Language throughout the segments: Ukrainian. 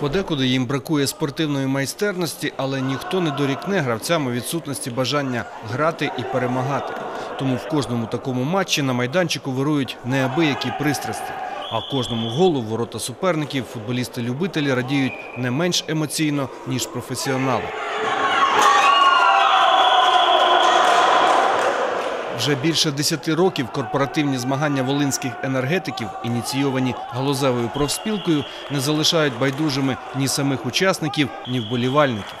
Подекуди їм бракує спортивної майстерності, але ніхто не дорікне гравцям у відсутності бажання грати і перемагати. Тому в кожному такому матчі на майданчику вирують неабиякі пристрасті. А кожному голу ворота суперників футболісти-любителі радіють не менш емоційно, ніж професіонали. Вже більше 10 років корпоративні змагання волинських енергетиків, ініційовані галузевою профспілкою, не залишають байдужими ні самих учасників, ні вболівальників.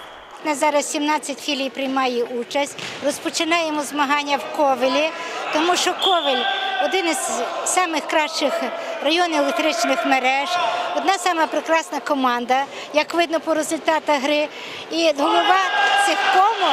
У нас зараз 17 філій приймає участь. Розпочинаємо змагання в Ковелі, тому що Ковель один із самих кращих районів електричних мереж, одна сама прекрасна команда, як видно по результатах гри. І голова цих кому,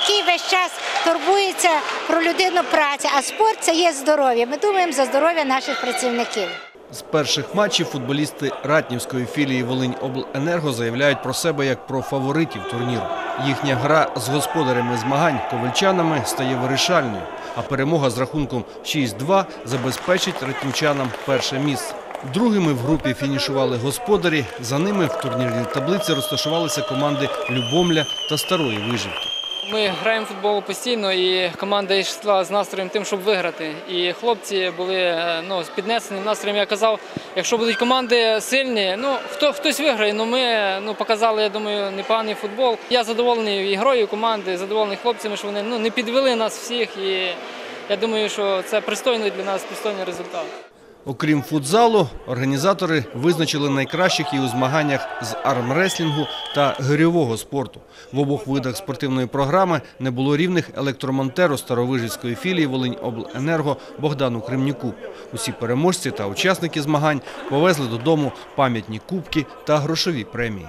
який весь час турбується про людину праці, а спорт це є здоров'я. Ми думаємо за здоров'я наших працівників. З перших матчів футболісти Ратнівської філії Волинь Обленерго заявляють про себе як про фаворитів турніру. Їхня гра з господарями змагань ковальчанами стає вирішальною, а перемога з рахунком 6-2 забезпечить ратнівчанам перше місце. Другими в групі фінішували господарі. За ними в турнірній таблиці розташувалися команди Любомля та Старої Вижівки. Ми граємо в футбол постійно, і команда йшла з настроєм тим, щоб виграти. І хлопці були е, ну, з піднесеним настроєм. Я казав, якщо будуть команди сильні, ну хто хтось виграє. Ну ми ну показали, я думаю, непоганий футбол. Я задоволений і грою команди, задоволений хлопцями, що вони ну не підвели нас всіх. І я думаю, що це пристойний для нас пристойний результат. Окрім футзалу, організатори визначили найкращих і у змаганнях з армреслінгу та гирьового спорту. В обох видах спортивної програми не було рівних електромонтеру Старовижівської філії Волинь Обленерго Богдану Кремнюку. Усі переможці та учасники змагань повезли додому пам'ятні кубки та грошові премії.